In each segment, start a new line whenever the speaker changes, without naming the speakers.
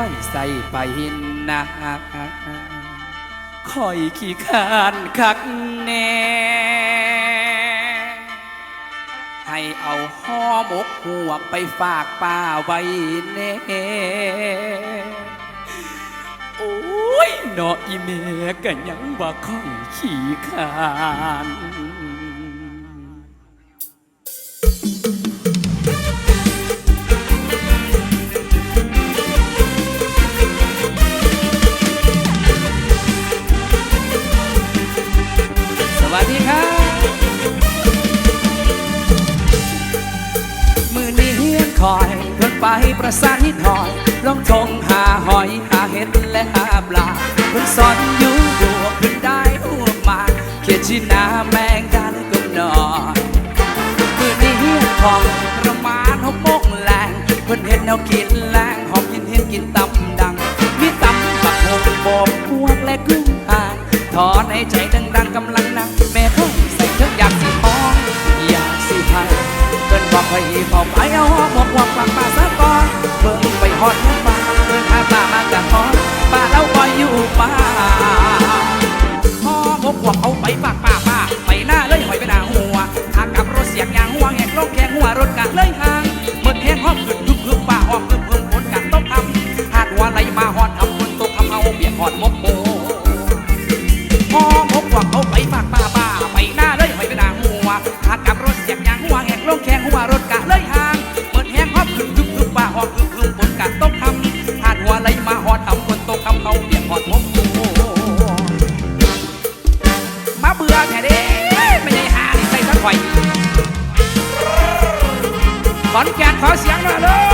ค่อยใส่ไปนะค่อยขี้คานคักแน่ให้เอาห่อหมกหัวไปฝากป้าไว้แน่โอ้ยหนาะอีเมกันยังว่าค่อยขี้คาน ประสานิดหน่อย ลองทงหาหอยหาเห็ดและหาปลาเพิ่นสอนอยู่บวกเพิ่งได้อ้วมา เขียนชีนาแมงดาแลกุมนอนมือนี้ทองประมาณหกโมงแรงเพิ่งเห็นเอากินแรงหอมกินเห็นกินตำดัง มีตำปักหงบอกพวกและกุ้งหางถอนให้ใจดังๆกำลังนั่งแม่พ่อใส่เคกออยากสิมองอยากสิให้เพิ่นบอกให้เผไปเอา ขอนแก่นขอเสียงหน่อยเลย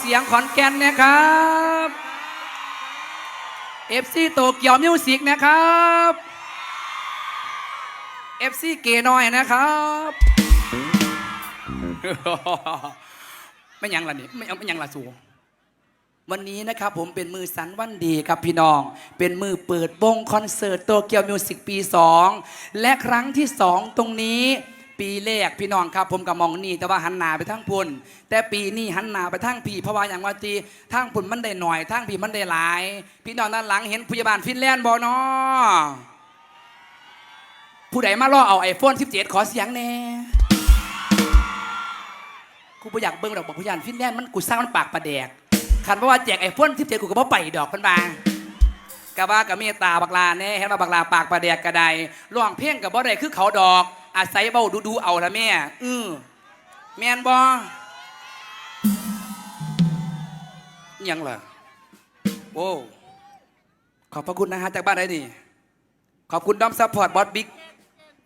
เสียงขอนแก่นนะครับ FC โตเกียวมิวสิกนะครับ FC เกน้อยนะครับไม่ยังละนี่ไม่ไม่ยังละสูวันนี้นะครับผมเป็นมือสันวันดีครับพี่น้อง เป็นมือเปิดวงคอนเสิร์ตโตเกียวมิวสิกปี 2 และครั้งที่ 2 ตรงนี้ ปีแรกพี่น้องครับ ผมกับมองนี่แต่ว่าหันหนาไปทางพุ่นแต่ปีนี้หันหนาไปทางพี่เพราะว่าอย่างว่าตีทางพุ่นมันได้หน่อยทางพี่มันได้หลาย พี่น้องด้านหลังเห็นพยาบาลฟินแลนด์บอนอผู้ใดมาล่อเอาไอโฟน17 ขอเสียงแน่กูบ่อยากเบิ่งดอกบอกพยานฟินแลนด์มันกูสร้างมันปากประแดกคันเพราะว่าแจกไอโฟนที่เจ็ดกูก็บ่ไปดอกพันบางกะว่ากับเมตตาบักลาแน่เห็นว่าบักลาปากประแดกกระไดร้องเพลงกับบ่ได้คือเขาดอก อาศัยเบาดูๆเอาละแม่ อือแม่นบอยังล่ะโอ้ขอบพระคุณนะฮะจากบ้านไหนนี่ ขอบคุณดอมซัพพอร์ตบอสบิ๊ก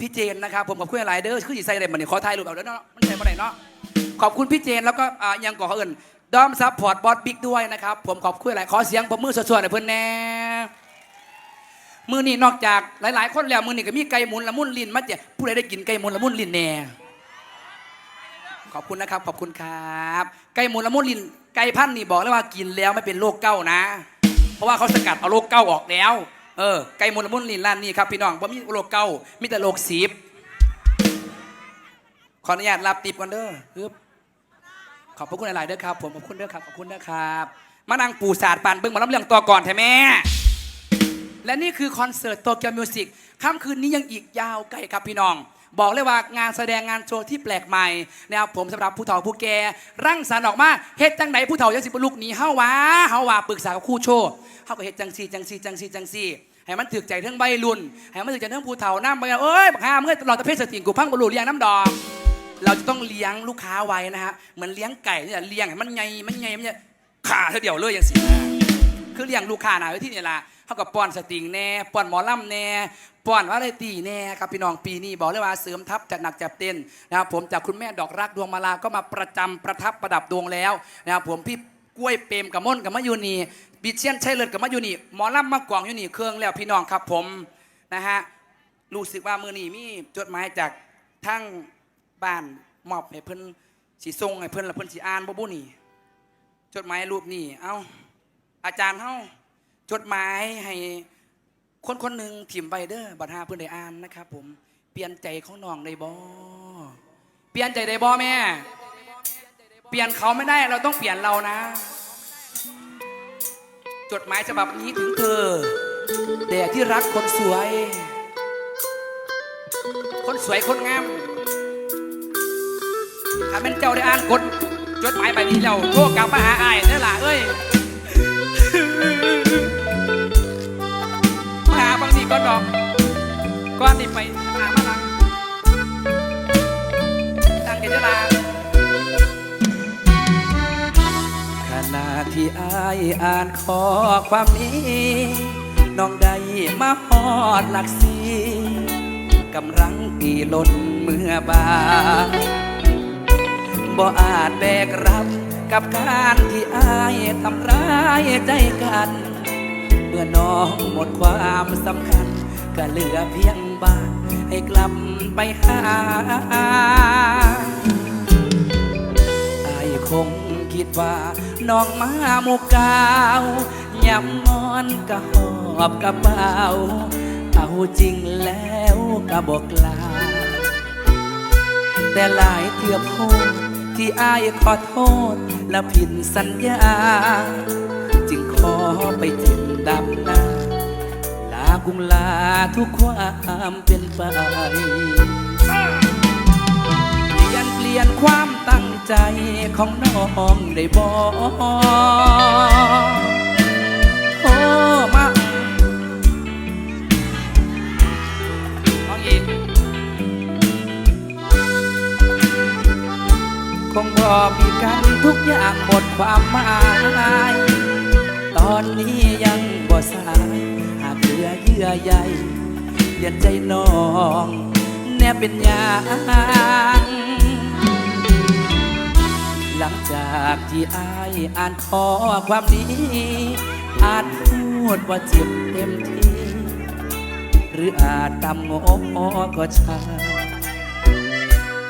พี่เจนนะครับผมขอบคุณหลายเด้อคือสิใส่อะไรมันนี่ขอถ่ายรูปเอาเด้อเนาะมันใส่บ่ได้เนาะขอบคุณพี่เจนแล้วก็อ่ายังก่อเขาเอิญดอมซัพพอร์ตบอสบิ๊กด้วยนะครับ ผมขอบคุณหลายขอเสียงผมมือสวดๆหน่อยเพื่อนแน่ มือนี่นอกจากหลาย ๆ คนแล้วมือนี่ก็มีไก่หมุนละมุนลิ้นมาเจผู้ใดได้กินไก่หมุนละมุนลิ้นแน่ขอบคุณนะครับ ขอบคุณครับ ไก่หมุนละมุนลิ้นไก่พันนี่บอกเลยว่ากินแล้วไม่เป็นโรคเก้านะ เพราะว่าเขาสกัดเอาโรคเก้าออกแล้วเออไก่หมุนละมุนลิ้นร้านนี้ครับพี่น้องเพราะมีโรคเก้ามีแต่โรคสีบขออนุญาตรับติบก่อนเด้อฮึบขอบพระคุณหลาย ๆ เด้อครับ ผมขอบคุณเด้อครับขอบคุณนะครับ มานั่งปูศาสตร์ปานเบิ้งมาล้ำเรื่องตัวก่อนแท้แม่ และนี่คือคอนเสิร์ตโตเกียวมิวสิกค่ำคืนนี้ยังอีกยาวไกลครับพี่น้อง บอกเลยว่างานแสดงงานโชว์ที่แปลกใหม่นะครับผมสำหรับผู้เฒ่าผู้แก่ร่างสรรค์ออกมาเฮ็ดจังไหนผู้เฒ่ายังสิบลูกหนีเฮาวะเฮาวะปรึกษากับครู่โชว์เฮาก็เฮ็ดจังซีจังซีจังซีจังซีให้มันถึกใจเทั้งใบรุ่นให้มันถึกใจเทั้งผู้เฒ่าน้ำไปเอ้ยบักฮาเมื่อตลอดตะเพศสติงกูพังบรูเลี้ยงน้ำดอก เราจะต้องเลี้ยงลูกค้าไว้นะฮะเหมือนเลี้ยงไก่เนี่ยเลี้ยงให้มันไงมันไงมันจะขาเท่าเดียวเลยอย่างสินะคือเลี้ยงลูกค้านะไว้ที่นี่ละ เขากับป้อนสติงแน่ป้อนหมอลำแน่ป้อนวาไรตีแน่ครับพี่น้องปีนี้บอกเลยว่าเสริมทัพจัดหนักจับเต้นนะครับผมจากคุณแม่ดอกรักดวงมาลาก็มาประจำประทับประดับดวงแล้วนะครับผมพี่กล้วยเปรมกับม่นกับมะยูนีบิเชียนใช่เลิศกับมะยูนีหมอลำมากวางยูนีเครื่องแล้วพี่น้องครับผมนะฮะรู้สึกว่ามือนี้มีจดหมายจากทั้งบ้านมอบให้เพิ่นสิส่งให้เพิ่นแล้วเพิ่นสิอ่านบ่บุนี่จดหมายรูปนี้เอ้าอาจารย์เฮา จดหมายให้คนคนหนึ่งถิ่มไปเด้อบัดหาเพิ่นได้อ่านนะครับ ผมเปลี่ยนใจของน้องได้บ่เปลี่ยนใจได้บ่แม่ เปลี่ยนเขาไม่ได้เราต้องเปลี่ยนเรานะ จดหมายฉบับนี้ถึงเธอแต่ที่รักคนสวย คนสวยคนงามถ้าเป็นเจ้าได้อ่านกดจดหมายใบนี้แล้วโทรกลับมาหาอ้ายเด้อ ที่อ้อ่านข้อความนี้ น้องได้มาฮอดหลักสีกำลังปีหล่นเมื่อบาบ่อาจแบกรับกับการที่อายทำร้ายใจกัน เมื่อน้องหมดความสำคัญ ก็เหลือเพียงบ้านให้กลับไปหาอายคง คิดว่าน้องมาหมุกาวยำมอนกะหอบกระเป๋าเอาจริงแล้วกะบอกลา แต่หลายเทือโพดที่อายขอโทษ และผิดสัญญา จึงขอไปจิ้มดำนาลากุงลาทุกความเป็นไป ลี่ยนเปลี่ยนความตั้งใจของน้องได้บอกโอ้มาน้องอีกคงบอมีกันทุกอย่างหมดความหมาย ตอนนี้ยังบ่สายหากเหลือเยื่อใยเปลี่ยนใจน้อง แน่เป็นอย่าง หลังจากที่อายอ่านข้อความนี้อาจพูดว่าเจ็บเต็มที่ หรืออาจตำโง่ก็ช่าง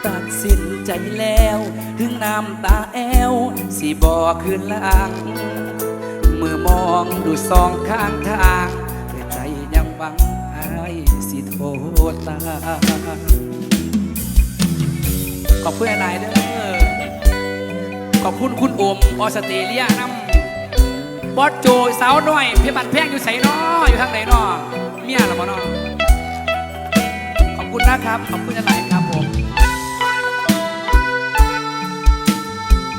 ตัดสินใจแล้ว ถึงน้ำตาแอวสิบอคืนหลังเมื่อมองดูสองข้างทางแต่ใจยังหวังอายสิโทษตา ขอบคุณนายเด้อ ขอบคุณคุณโอมออสเตรเลียนำบอสโจสาวน้อย เพี่บันแพงอยู่ใส่นออยู่ทางไหนนอเมียหรอบ่นอขอบคุณนะครับ ขอบคุณนายครับผม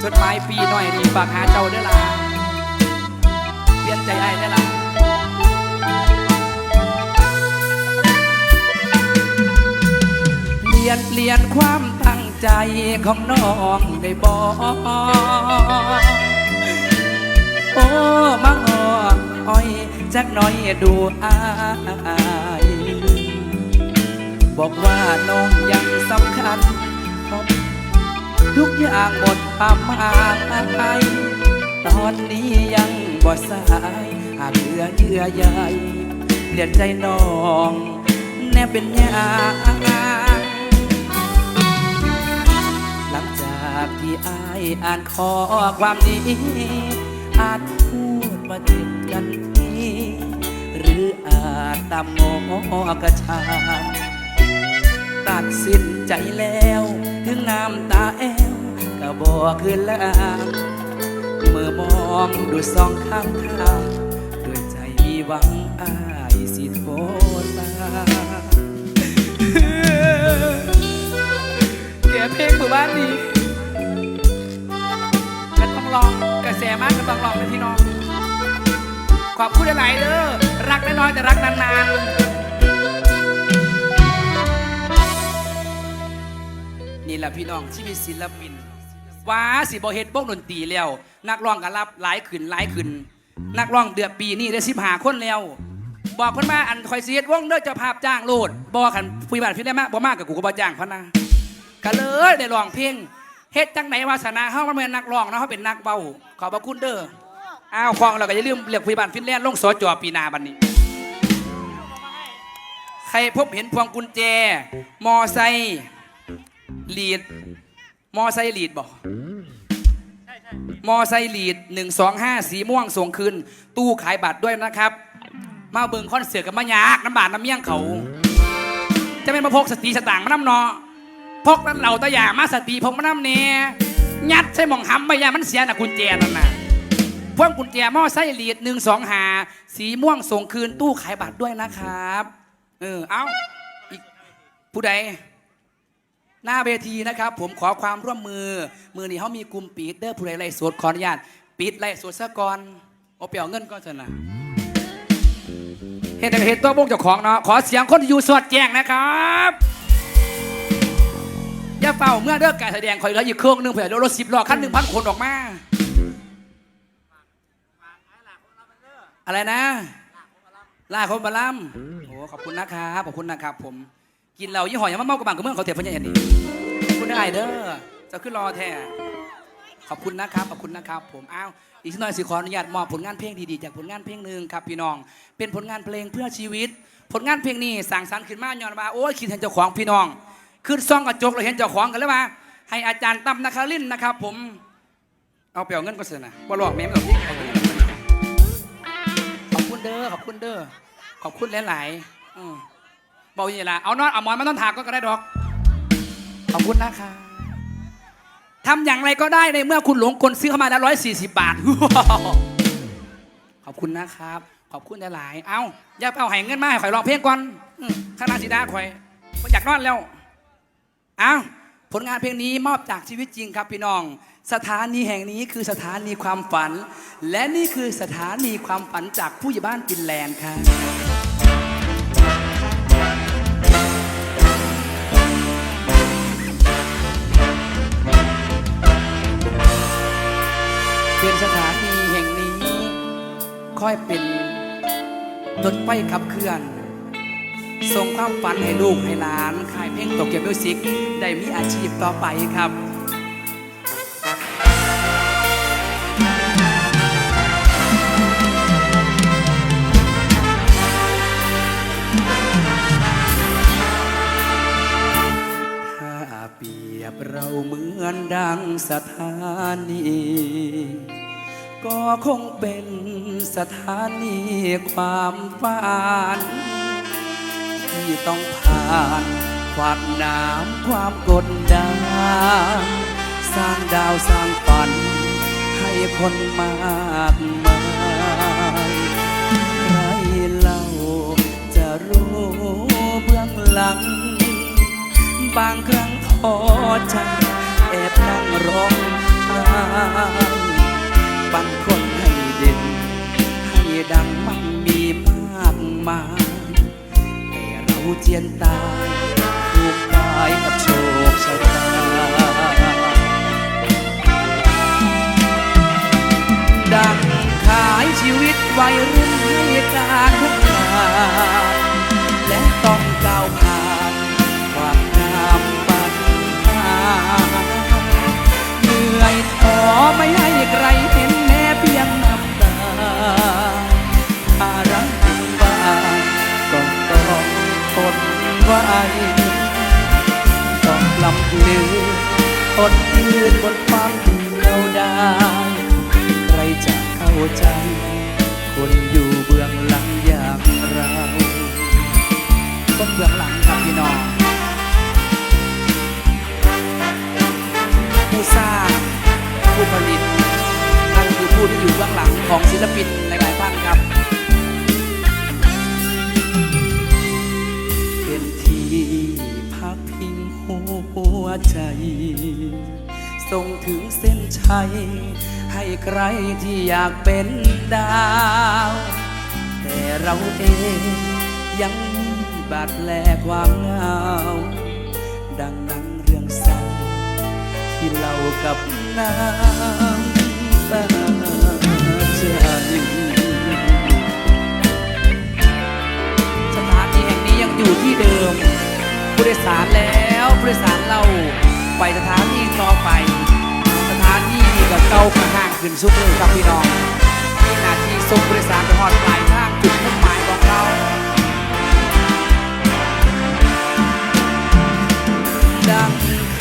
จดหมายปีหน่อยดีฝากหาเจ้าเด้อล่ะเปลี่ยนใจไอ้เด้อล่ะเปลี่ยนเปลี่ยนความตั้งใจของน้อง ได้บอกโอ้มังออ้อยจักหน่อยดูอายบอกว่าน้องยังสำคัญ ทุกอย่างหมดความหมายตอนนี้ยังบ่สายหากเหลือเยื่อใยเปลี่ยนใจน้อง แน่เป็นยาากที่อายอ่านข้อความนี้อาจพูดว่าติดกันทีหรืออาจตามโมกระชางตัดสินใจแล้ว ถึงน้ำตาแอวก็บอกคืนลางเมื่อมองดูสองข้างทางด้วยใจมีหวังอายสิโทษตามแกเพลงหมู่บ้านนี้ ลองกระแสมากก็ต้องลองนะพี่น้อง ขอบคุณหลายเด้อรักน้อยแต่รักนานๆ นี่แหละพี่น้องชีวิตศิลปินว้าสิบอเฮ็ดวงดนตรีแล้ว นักร้องก็รับหลายขึ้นหลายขึ้นนักร้องเดือนปีนี้ได้สิบหาคนแล้ว บอกเพิ่นมาอันคอยสิเฮ็ดวงเด้อเจ้าภาพจ้างโลดบอกขันผู้บ้านพี่ได้มากบ่มากกับกูก็บ่จ้างเพนนะก็เลยได้ร้องเพลง เฮ็ดจังไหนวาสนาเฮามันเป็นนักร้องเนาะเฮาเป็นนักเบาขอบพระคุณเด้ออ้าวคองเราก็อย่าลืมเรียกผู้บ้านฟินแลนด์ลงสจปีหนาบัดนี้ ใครพบเห็นพวงกุญแจ มอไซค์ลีด มอไซค์ลีดบอกมอไซค์ลีดหนึ่งสองห้าสีม่วงส่งคืน ตู้ขายบัตรด้วยนะครับ มาเบิ่งคอนเสิร์ตกับมายากน้ำบาดน้ำเมี่ยงเขา จะเป็นมาพกสติสตางค์มาน้ำเนาะ พกนั้นเหล่าตะยามาสติพกมาน้ำเนี่ยยัดใส่หมองหำไปยามันเสียนะกุญแจนั่นน่ะพวงกุญแจมอไซค์ลีดหนึ่งสองหาสีม่วงส่งคืนตู้ขายบัตรด้วยนะครับ เออเอาอีกผู้ใดหน้าเวทีนะครับ ผมขอความร่วมมือ มือนี้เขามีกลุ่มปิดเด้อผู้ใดไล่สวดขออนุญาตปิดไล่สวดซะก่อนโอาเปียวเงินก่อนเถอะนะเห็นแต่เห็นตัวบงเจ้าของเนาะขอเสียงคนอยู่สวดแจ้งนะครับ อย่เฝ้าเมื่อเลิกการแสดงคอยเหลืออีกเครื่องหนึงเผื่อรถสิบล้อคันหนึ่งพันคนออกมา อะไรนะลาคนบาลัมโอ้ขอบคุณนะครับขอบคุณนะครับผมกินเหล้ายี่ห้อยังมาเมากระบังกับเมืองเขาเถียบพญาเห็นดีขอบคุณได้เด้อจะขึ้นรอแท้ขอบคุณนะครับขอบคุณนะครับ ผมอ้าวอีกสักหน่อยสิขออนุญาตมอบผลงานเพลงดีๆจากผลงานเพลงหนึ่งครับพี่น้อง เป็นผลงานเพลงเพื่อชีวิต ผลงานเพลงนี้สั่งสรรค์ขึ้นมาย้อนว่าโอ้ยคิดเห็นเจ้าของพี่น้อง ขึ้นซ่องกระจกเราเห็นเจ้าของกันแล้วมาให้อาจารย์ตั้มนครินนะครับ ผม เอาไปเอาเงินก็เสร็จนะว่าหลอกแม่ไม่เอาที่เอาเงินขอบคุณเด้อขอบคุณเด้อขอบคุณหลายๆอืมบอกอย่างนี้ละเอานอนเอาหมอนมาต้นถากก็ได้ดอก ขอบคุณนะคะทำอย่างไรก็ได้ในเมื่อคุณหลงกลซื้อเข้ามาแล้วร้อยสี่สิบบาท ขอบคุณนะครับ ขอบคุณหลายๆ เอาอย่าเอาให้เงินมาให้ข่อยร้องเพลงก่อนข้างหน้าสีดาข่อยอยากนอนแล้ว อาผลงานเพลงนี้มอบจากชีวิตจริงครับพี่น้อง สถานีแห่งนี้คือสถานีความฝัน และนี่คือสถานีความฝันจากผู้ใหญ่บ้านฟินแลนด์ครับเป็นสถานีแห่งนี้ ค่อยเป็นรถไฟขับเคลื่อน ส่งความฝันให้ลูกให้หลานขายเพลงตกเกียวมิวสิกได้มีอาชีพต่อไปครับถ้าเปรียบเราเหมือนดังสถานี ก็คงเป็นสถานีความฝัน ต้องผ่านขวากน้ำความกดดันสร้างดาวสร้างฝัน ให้คนมากมายใครเล่าจะรู้เบื้องหลัง บางครั้งท้อใจแอบนั่งร้องไห้บางคนให้เด่นให้ดังมันมีมากมาย เราเจียนตายถูกตายกับโชคชะตา ดังขายชีวิตวัยรุ่นให้การทุกงานและต้องก้าวผ่านความงามปัญหาเหนื่อยท้อไม่ให้ใครเห็น ไว้ต้องลำลืออดยืนบนความเดียวดายใครจะเข้าใจ คนอยู่เบื้องหลังอย่างเราคนเบื้องหลังครับพี่น้องผู้สร้างผู้ผลิตนั่นคือผู้ที่อยู่เบื้องหลังของศิลปินหลายๆท่านครับ ใจ ส่งถึงเส้นชัย ให้ใครที่อยากเป็นดาว แต่เราเองยังมีบาดแผลความเหงา ดังนังเรื่องเศร้าที่เรากับน้ำตาใจสถานีแห่งนี้ยังอยู่ที่เดิม ผู้โดยสารแล้ว ผู้โดยสารเราไปสถานีต่อไป สถานีนี่ก็เก่าข้างห้างขึ้นสุดเลยครับพี่น้องมีหน้าที่ส่งผู้โดยสารไปหอดปลายทางจุดมุ่งหมายของเราดัง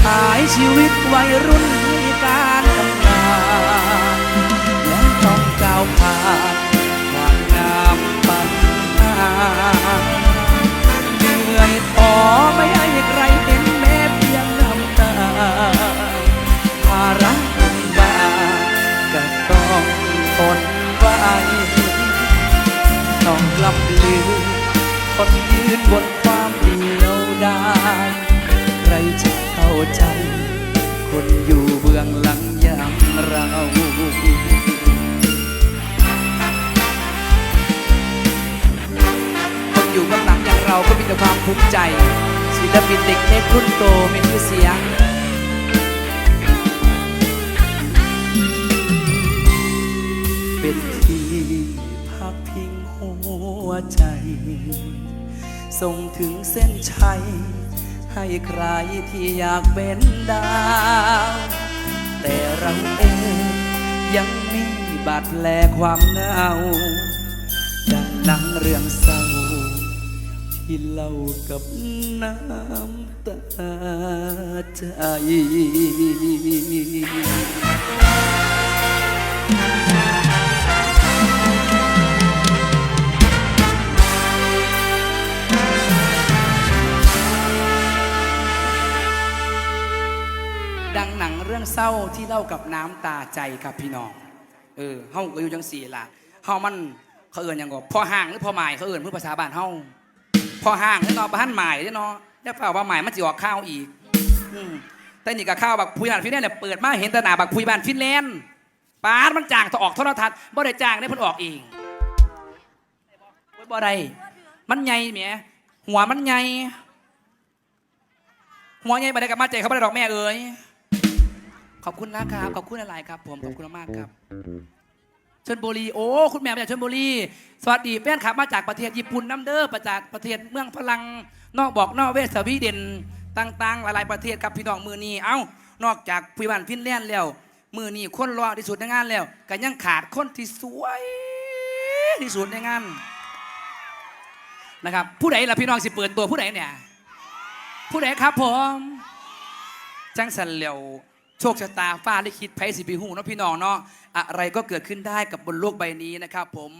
ขายชีวิตวัยรุ่นให้การทำงานและต้องก้าวผ่าน ต้องกลับลือคนยืนบนความเดียวดายใครจะเข้าใจ คนอยู่เบื้องหลังอย่างเราคนอยู่เบื้องหลังอย่างเราก็มีแต่ความภูมิใจ ศิลปินเด็กเล็กรุ่นโตมีชื่อเสียง ใจ ส่งถึงเส้นชัย ให้ใครที่อยากเป็นดาว แต่เราเองยังมีบาดแผลความเหงาดังนังเรื่องเศร้า ที่เล่ากับน้ำตาใจดั เศร้าที่เล่ากับน้ำตาใจครับพี่น้อง เออเฮาก็อยู่จังสี่ล่ะเฮามันเขาเอื่นยังก็พอห่างหรือพอหมายเขาเอื่นเพื่อภาษาบ้านเฮาพอห่างแล้วเนาะบ้านหมายเนาะแล้วเปล่าว่าหมายมันสิออกข้าวอีกแต่นี่ก็ข้าวบักพุยบ้านฟินแลนด์เนี่ยเปิดมาเห็นตนาบักพุยบ้านฟินแลนด์ปาดมันจ้างต่อออกโทรทัศน์บ่ได้จ้างได้เพิ่นออกเองบ่ได้มันใหญ่แหมหัวมันใหญ่หัวใหญ่บ่ได้กับมาใจเขาบ่ได้ดอกแม่เอ้ย อบคุณนะครับขอบคุณอะไรครับผมขอบคุณมากๆครับชนบุรีโอ้คุณแม่มาจากชนบุรีสวัสดีแฟนคลับมาจากประเทศญี่ปุ่นน้ำเด้อมาจากประเทศเมืองพลังนอกบอกนอกเวสสวีเดนต่างๆหลายๆประเทศกับพี่น้องมือนี้เอ้านอกจากพิบันฟินแลนด์แล้วมือนี้คนรอที่สุดในงานแล้วก็ยังขาดคนที่สวยที่สุดในงานนะครับผู้ใดล่ะพี่น้องสิเปิดตัวผู้ใดเนี่ยผู้ใดครับผมจังสันเหลียว โชคชะตาฟ้าลิขิตไพ่สิบิหูเนาะพี่น้องเนาะอะไรก็เกิดขึ้นได้กับบนโลกใบนี้นะครับผม